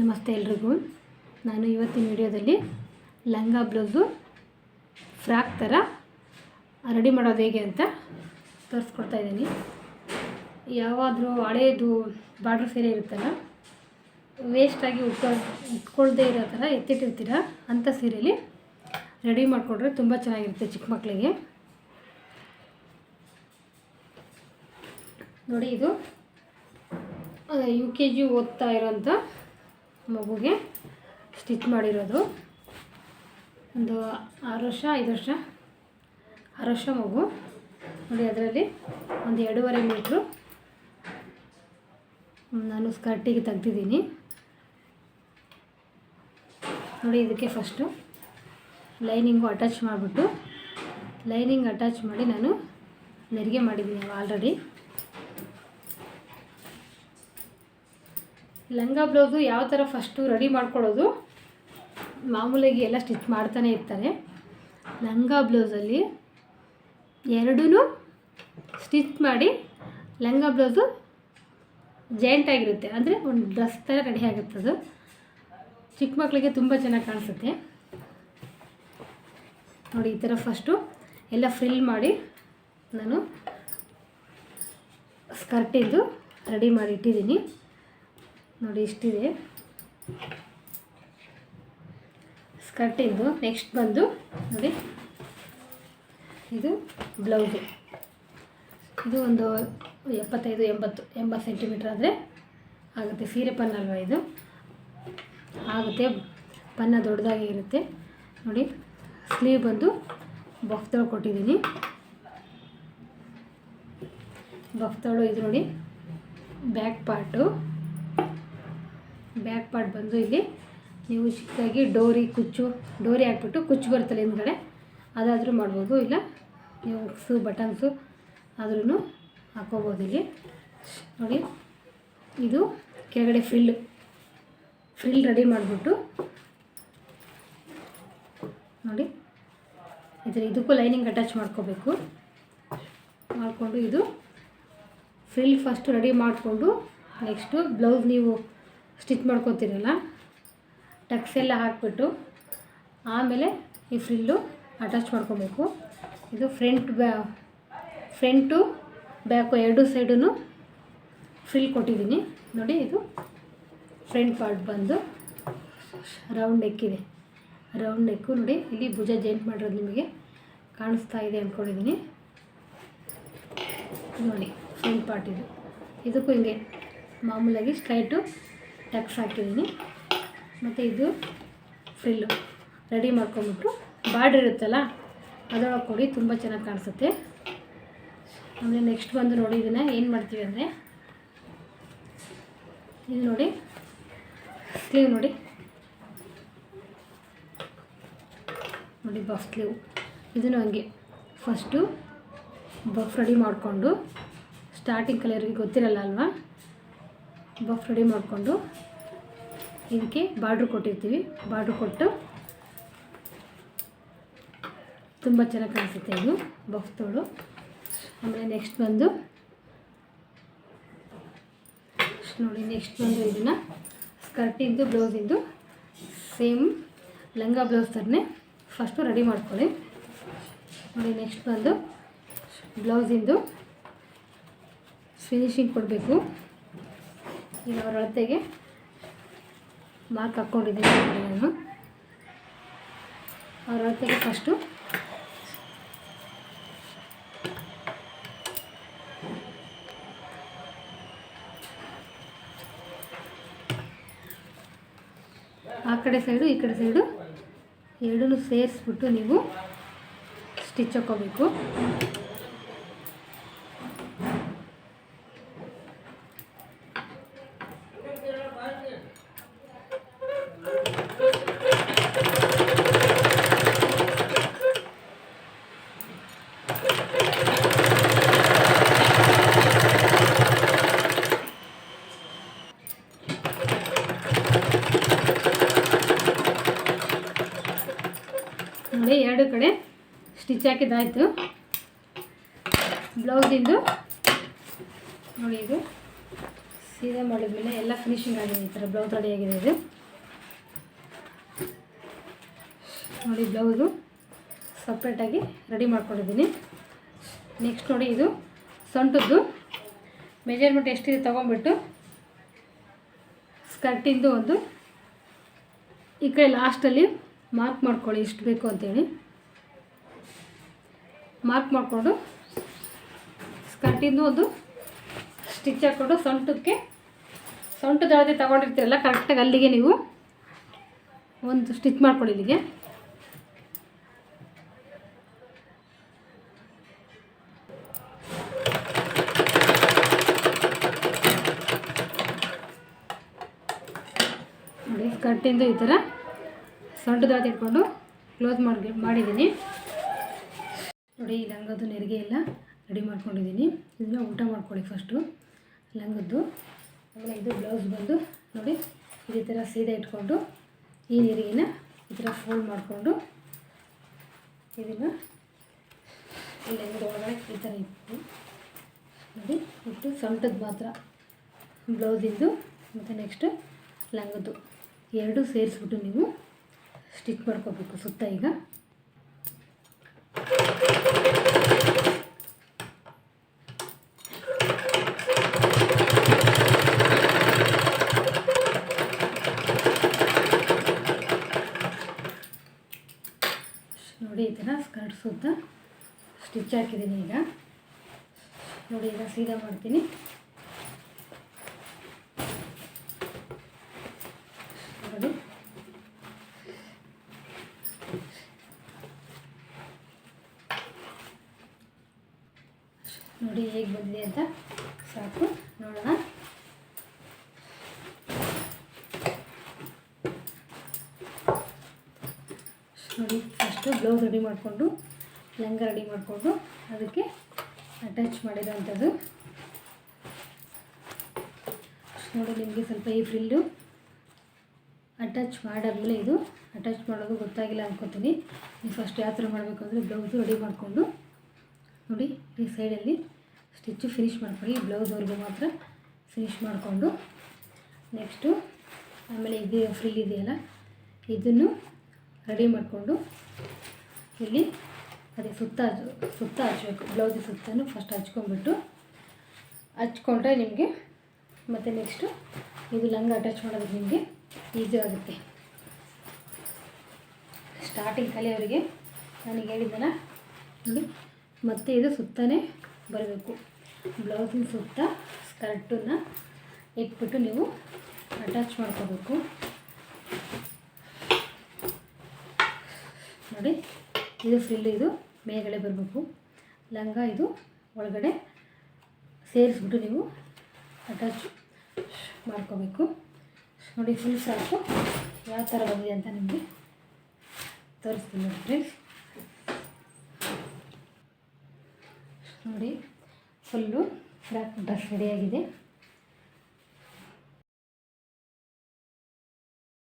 ನಮಸ್ತೆ ಎಲ್ರಿಗೂ. ನಾನು ಇವತ್ತಿನ ವಿಡಿಯೋದಲ್ಲಿ ಲಂಗ ಬ್ಲೌಸು ಫ್ರಾಕ್ ಥರ ರೆಡಿ ಮಾಡೋದು ಹೇಗೆ ಅಂತ ತೋರಿಸ್ಕೊಡ್ತಾ ಇದ್ದೀನಿ. ಯಾವಾದರೂ ಹಳೇದು ಬಾರ್ಡ್ರ್ ಸೀರೆ ಇರುತ್ತಲ್ಲ ವೇಸ್ಟಾಗಿ ಉಟ್ಕೊ, ಉಟ್ಕೊಳ್ದೇ ಇರೋ ಥರ ಎತ್ತಿಟ್ಟಿರ್ತೀರ ಅಂಥ ಸೀರೆಯಲ್ಲಿ ರೆಡಿ ಮಾಡಿಕೊಂಡ್ರೆ ತುಂಬ ಚೆನ್ನಾಗಿರುತ್ತೆ ಚಿಕ್ಕ ಮಕ್ಕಳಿಗೆ. ನೋಡಿ ಇದು ಯು ಕೆ ಜಿ ಓದ್ತಾ ಇರೋಂಥ ಮಗುಗೆ ಸ್ಟಿಚ್ ಮಾಡಿರೋದು. ಒಂದು ಆರು ವರ್ಷ, ಐದು ವರ್ಷ, ಆರು ವರ್ಷ ಮಗು. ನೋಡಿ, ಅದರಲ್ಲಿ ಒಂದು ಎರಡೂವರೆ ಮೀಟ್ರು ನಾನು ಸ್ಕರ್ಟಿಗೆ ತೆಗ್ದಿದ್ದೀನಿ. ನೋಡಿ, ಇದಕ್ಕೆ ಫಸ್ಟು ಲೈನಿಂಗು ಅಟ್ಯಾಚ್ ಮಾಡಿಬಿಟ್ಟು ಲೈನಿಂಗ್ ಅಟ್ಯಾಚ್ ಮಾಡಿ ನಾನು ನೆರಿಗೆ ಮಾಡಿದ್ದೀನಿ ಆಲ್ರೆಡಿ ಲಂಗ ಬ್ಲೌಸು ಯಾವ ಥರ ಫಸ್ಟು ರೆಡಿ ಮಾಡ್ಕೊಳ್ಳೋದು, ಮಾಮೂಲಾಗಿ ಎಲ್ಲ ಸ್ಟಿಚ್ ಮಾಡ್ತಾನೆ ಇರ್ತಾರೆ. ಲಂಗ ಬ್ಲೌಸಲ್ಲಿ ಎರಡೂ ಸ್ಟಿಚ್ ಮಾಡಿ ಲಂಗ ಬ್ಲೌಸು ಜಾಯಿಂಟ್ ಆಗಿರುತ್ತೆ. ಅಂದರೆ ಒಂದು ಡ್ರೆಸ್ ಥರ ರೆಡಿ ಆಗುತ್ತೆ ಅದು. ಚಿಕ್ಕ ಮಕ್ಕಳಿಗೆ ತುಂಬ ಚೆನ್ನಾಗಿ ಕಾಣಿಸುತ್ತೆ. ನೋಡಿ, ಈ ಥರ ಫಸ್ಟು ಎಲ್ಲ ಫ್ರಿಲ್ ಮಾಡಿ ನಾನು ಸ್ಕರ್ಟಿದ್ದು ರೆಡಿ ಮಾಡಿ ಇಟ್ಟಿದ್ದೀನಿ. ನೋಡಿ ಇಷ್ಟಿದೆ ಸ್ಕರ್ಟಿಂದು ನೆಕ್ಸ್ಟ್ ಬಂದು, ನೋಡಿ. ಇದು ಬ್ಲೌಸು ಇದು ಒಂದು ಎಪ್ಪತ್ತೈದು, ಎಂಬತ್ತು ಎಂಬತ್ತು ಸೆಂಟಿಮೀಟ್ರ್ ಆದರೆ ಆಗುತ್ತೆ. ಸೀರೆ ಪನ್ನ ಅಲ್ವಾ ಇದು? ಆಗುತ್ತೆ. ಪನ್ನ ದೊಡ್ಡದಾಗಿ ಇರುತ್ತೆ. ನೋಡಿ ಸ್ಲೀವ್ ಬಂದು ಬಫ್ತೋಳು ಕೊಟ್ಟಿದ್ದೀನಿ. ಬಫ್ತೋಳು ಇದು ನೋಡಿ ಬ್ಯಾಕ್ ಪಾರ್ಟು ಬ್ಯಾಕ್ ಪಾರ್ಟ್ ಬಂದು ಇಲ್ಲಿ ನೀವು ಚಿಕ್ಕದಾಗಿ ಡೋರಿ ಕುಚ್ಚು, ಡೋರಿ ಹಾಕ್ಬಿಟ್ಟು ಕುಚ್ಚು ಬರ್ತಲ್ಲ ಹಿಂದ್ಗಡೆ, ಅದಾದರೂ ಮಾಡ್ಬೋದು. ಇಲ್ಲ, ನೀವು ಹುಕ್ಸು ಬಟನ್ಸು ಆದ್ರೂ ಹಾಕೋಬೋದು ಇಲ್ಲಿ. ನೋಡಿ, ಇದು ಕೆಳಗಡೆ ಫ್ರಿಲ್ ಫ್ರಿಲ್ ರೆಡಿ ಮಾಡಿಬಿಟ್ಟು, ನೋಡಿ ಇದರ ಇದಕ್ಕೂ ಲೈನಿಂಗ್ ಅಟ್ಯಾಚ್ ಮಾಡ್ಕೋಬೇಕು. ಮಾಡಿಕೊಂಡು ಇದು ಫ್ರಿಲ್ ಫಸ್ಟ್ ರೆಡಿ ಮಾಡಿಕೊಂಡು ನೆಕ್ಸ್ಟು ಬ್ಲೌಸ್ ನೀವು ಸ್ಟಿಚ್ ಮಾಡ್ಕೊತೀರಲ್ಲ? ಟಕ್ಸ್ ಎಲ್ಲ ಹಾಕಿಬಿಟ್ಟು ಆಮೇಲೆ ಈ ಫ್ರಿಲ್ಲು ಅಟ್ಯಾಚ್ ಮಾಡ್ಕೋಬೇಕು. ಇದು ಫ್ರಂಟ್ ಬ್ಯಾ, ಫ್ರಂಟು ಬ್ಯಾಕು ಎರಡು ಸೈಡೂ ಫ್ರಿಲ್ ಕೊಟ್ಟಿದ್ದೀನಿ. ನೋಡಿ, ಇದು ಫ್ರಂಟ್ ಪಾರ್ಟ್ ಬಂದು ರೌಂಡ್ ನೆಕ್ಕಿದೆ ರೌಂಡ್ ನೆಕ್ಕು ನೋಡಿ, ಇಲ್ಲಿ ಭುಜ ಜೈಂಟ್ ಮಾಡಿರೋದು ನಿಮಗೆ ಕಾಣಿಸ್ತಾ ಇದೆ ಅಂದ್ಕೊಂಡಿದ್ದೀನಿ ನೋಡಿ ಫ್ರಂಟ್ ಪಾರ್ಟ್ ಇದು. ಇದಕ್ಕೂ ಹಿಂಗೆ ಮಾಮೂಲಾಗಿ ಸ್ಟ್ರೈಟು ಟಕ್ಸ್ ಹಾಕಿದ್ದೀನಿ. ಮತ್ತು ಇದು ಫ್ರಿಲ್ಲು ರೆಡಿ ಮಾಡ್ಕೊಂಬಿಟ್ಟು ಬಾರ್ಡ್ರ್ ಇರುತ್ತಲ್ಲ, ಅದರೊಳಗೆ ಕೊಡಿ, ತುಂಬ ಚೆನ್ನಾಗಿ ಕಾಣಿಸುತ್ತೆ. ಆಮೇಲೆ ನೆಕ್ಸ್ಟ್ ಬಂದು ನೋಡಿ ಇದನ್ನು ಏನು ಮಾಡ್ತೀವಿ ಅಂದರೆ ಇದು ನೋಡಿ ಸ್ಲೀವ್ ನೋಡಿ. ನೋಡಿ ಬಫ್ ಸ್ಲೀವ್ ಇದನ್ನು ಹಂಗೆ ಫಸ್ಟು ಬಫ್ ರೆಡಿ ಮಾಡಿಕೊಂಡು ಸ್ಟಾರ್ಟಿಂಗ್ ಕಲರ್ಗೆ ಗೊತ್ತಿರಲ್ಲ ಅಲ್ವಾ? ಬಫ್ ರೆಡಿ ಮಾಡಿಕೊಂಡು ಇದಕ್ಕೆ ಬಾರ್ಡ್ರ್ ಕೊಟ್ಟಿರ್ತೀವಿ. ಬಾರ್ಡ್ರ್ ಕೊಟ್ಟು ತುಂಬ ಚೆನ್ನಾಗಿ ಕಾಣಿಸುತ್ತೆ ಇದು ಬಫ್ ತೋಳು ಆಮೇಲೆ ನೆಕ್ಸ್ಟ್ ಬಂದು ನೋಡಿ ನೆಕ್ಸ್ಟ್ ಬಂದು ಇದನ್ನು ಸ್ಕರ್ಟಿಂದು ಬ್ಲೌಸಿಂದು ಸೇಮ್ ಲಂಗ ಬ್ಲೌಸ್ ಥರನೇ ಫಸ್ಟು ರೆಡಿ ಮಾಡ್ಕೊಳ್ಳಿ. ನೋಡಿ ನೆಕ್ಸ್ಟ್ ಬಂದು ಬ್ಲೌಸಿಂದು ಫಿನಿಶಿಂಗ್ ಕೊಡಬೇಕು. ಈಗ ಅವ್ರ ಅಳತೆಗೆ ಮಾರ್ಕ್ ಹಾಕ್ಕೊಂಡಿದ್ದೀನಿ ನಾನು ಅವ್ರ ಅಳತೆಗೆ ಫಸ್ಟು ಆ ಕಡೆ ಸೈಡು ಈ ಕಡೆ ಸೈಡು ಎರಡೂ ಸೇರಿಸ್ಬಿಟ್ಟು ನೀವು ಸ್ಟಿಚ್ ಹಾಕೋಬೇಕು. ನೋಡಿ ಎರಡು ಕಡೆ ಸ್ಟಿಚ್ ಹಾಕಿದ್ದಾಯಿತು ಬ್ಲೌಸಿಂದು ನೋಡಿ ಇದು ಸೀರೆ ಮಾಡಿದ್ಮೇಲೆ ಎಲ್ಲ ಫಿನಿಶಿಂಗ್ ಆಗಿದೆ ಈ ಥರ ಬ್ಲೌಸ್ ರೆಡಿ ಆಗಿದೆ ಇದು. ನೋಡಿ ಬ್ಲೌಸು ಸಪ್ರೇಟಾಗಿ ರೆಡಿ ಮಾಡ್ಕೊಂಡಿದ್ದೀನಿ. ನೆಕ್ಸ್ಟ್ ನೋಡಿ ಇದು ಸೊಂಟದ್ದು. ಮೆಜರ್ಮೆಂಟ್ ಎಷ್ಟಿದೆ ತೊಗೊಂಬಿಟ್ಟು ಸ್ಕರ್ಟಿಂದು ಒಂದು ಈ ಕಡೆ ಲಾಸ್ಟಲ್ಲಿ ಮಾರ್ಕ್ ಮಾಡ್ಕೊಳ್ಳಿ, ಎಷ್ಟು ಬೇಕು ಅಂತೇಳಿ. ಮಾರ್ಕ್ ಮಾಡಿಕೊಂಡು, ಸ್ಕರ್ಟಿಂದು ಒಂದು ಸ್ಟಿಚ್ ಹಾಕ್ಕೊಂಡು ಸೊಂಟಕ್ಕೆ, ಸೊಂಟದ ಅಳತೆ ತೊಗೊಂಡಿರ್ತೀರಲ್ಲ ಕರೆಕ್ಟಾಗಿ ಅಲ್ಲಿಗೆ ನೀವು ಒಂದು ಸ್ಟಿಚ್ ಮಾಡ್ಕೊಳ್ಳಿ ಇಲ್ಲಿಗೆ. ನೋಡಿ ಈ ಥರ. ಸೊಂಟದ ಅಳತೆ ಇಟ್ಕೊಂಡು ಕ್ಲೋಸ್ ಮಾಡಿ ಮಾಡಿದ್ದೀನಿ. ನೋಡಿ, ಈ ಲಂಗದ್ದು ನೆರಿಗೆ ಎಲ್ಲ ರೆಡಿ ಮಾಡ್ಕೊಂಡಿದ್ದೀನಿ. ಇದನ್ನ ಊಟ ಮಾಡ್ಕೊಳ್ಳಿ ಫಸ್ಟು ಲಂಗದ್ದು, ಆಮೇಲೆ ಇದು ಬ್ಲೌಸ್ ಬಂದು, ನೋಡಿ, ಇದೇ ಥರ ಸೀದಾ ಇಟ್ಕೊಂಡು ಈ ನೆರಿಗೆನ ಈ ಥರ ಫೋಲ್ಡ್ ಮಾಡಿಕೊಂಡು ಇದನ್ನು ಈ ಲಂಗದ ಒಳಗಡೆ ಈ ಥರ ಇಟ್ಟು, ನೋಡಿ, ಇಟ್ಟು ಸೊಂಟದ್ದು ಮಾತ್ರ ಬ್ಲೌಸಿಂದು ಮತ್ತು ನೆಕ್ಸ್ಟ್ ಲಂಗದ್ದು. ಎರಡೂ ಸೇರಿಸ್ಬಿಟ್ಟು ನೀವು ಸ್ಟಿಚ್ ಮಾಡ್ಕೋಬೇಕು ಸುತ್ತ ಈಗ. ನೋಡಿ ಈ ಥರ ಸ್ಕರ್ಟ್ ಸುತ್ತ ಸ್ಟಿಚ್ ಹಾಕಿದ್ದೀನಿ ಈಗ. ನೋಡಿ ಈಗ ಸೀದಾ ಮಾಡ್ತೀನಿ ನೋಡಿ ನೋಡಿ ಹೇಗೆ ಬಂದಿದೆ ಅಂತ ಸಾಕು, ನೋಡೋಣ. ನೋಡಿ ಫಸ್ಟು ಬ್ಲೌಸ್ ರೆಡಿ ಮಾಡಿಕೊಂಡು, ಲಂಗ ರೆಡಿ ಮಾಡಿಕೊಂಡು ಅದಕ್ಕೆ ಅಟ್ಯಾಚ್ ಮಾಡಿರೋಂಥದ್ದು. ನೋಡಿ, ನಿಮಗೆ ಸ್ವಲ್ಪ ಈ ಫ್ರಿಲ್ಲು ಅಟ್ಯಾಚ್ ಮಾಡಾದ್ಮೇಲೆ ಇದು ಅಟ್ಯಾಚ್ ಮಾಡೋದು ಗೊತ್ತಾಗಿಲ್ಲ ಅನ್ಕೋತೀನಿ. ನೀವು ಫಸ್ಟ್ ಯಾವ ಥರ ಮಾಡಬೇಕು ಅಂದರೆ ಬ್ಲೌಸು ರೆಡಿ ಮಾಡಿಕೊಂಡು, ನೋಡಿ, ಈ ಸೈಡಲ್ಲಿ ಸ್ಟಿಚ್ಚು ಫಿನಿಶ್ ಮಾಡ್ಕೊಳ್ಳಿ. ಬ್ಲೌಸ್ವರೆಗೂ ಮಾತ್ರ ಫಿನಿಶ್ ಮಾಡಿಕೊಂಡು ನೆಕ್ಸ್ಟು ಆಮೇಲೆ ಇದು ಫ್ರಿಲ್ ಇದೆಯಲ್ಲ, ಇದನ್ನು ರೆಡಿ ಮಾಡಿಕೊಂಡು ಇಲ್ಲಿ ಅದೇ ಸುತ್ತ ಹಚ್ಚು- ಸುತ್ತ ಹಚ್ಬೇಕು. ಬ್ಲೌಸ್ ಸುತ್ತನೂ ಫಸ್ಟ್ ಹಚ್ಕೊಂಡ್ಬಿಟ್ಟು ಹಚ್ಕೊಂಡ್ರೆ ನಿಮಗೆ ಮತ್ತು ನೆಕ್ಸ್ಟು ಇದು ಲಂಗ ಅಟ್ಯಾಚ್ ಮಾಡೋದಕ್ಕೆ ನಿಮಗೆ ಈಸಿ ಆಗುತ್ತೆ. ಸ್ಟಾರ್ಟಿಂಗ್ ಕಲಿಯೋರಿಗೆ ನನಗೆ ಹೇಳಿದ್ದಲ್ಲ ನೋಡಿ. ಮತ್ತೆ ಇದು ಸುತ್ತನೇ ಬರಬೇಕು. ಬ್ಲೌಸಿನ ಸುತ್ತ ಸ್ಕರ್ಟನ್ನು ಇಟ್ಬಿಟ್ಟು ನೀವು ಅಟ್ಯಾಚ್ ಮಾಡ್ಕೋಬೇಕು. ನೋಡಿ, ಇದು ಫ್ರಿಲ್ ಇದು ಮೇಲ್ಗಡೆ ಬರಬೇಕು. ಲಂಗ ಇದು ಒಳಗಡೆ ಸೇರಿಸ್ಬಿಟ್ಟು ನೀವು ಅಟ್ಯಾಚ್ ಮಾಡ್ಕೋಬೇಕು. ನೋಡಿ ಫುಲ್ ಸಾಕು. ಯಾವ ಥರ ಬಂದಿದೆ ಅಂತ ನಿಮಗೆ ತೋರಿಸ್ತೀನಿ ನೋಡಿ ಫ್ರೆಂಡ್ಸ್ ನೋಡಿ ಫುಲ್ಲು ಫ್ರಾಕ್ ಡ್ರೆಸ್ ರೆಡಿಯಾಗಿದೆ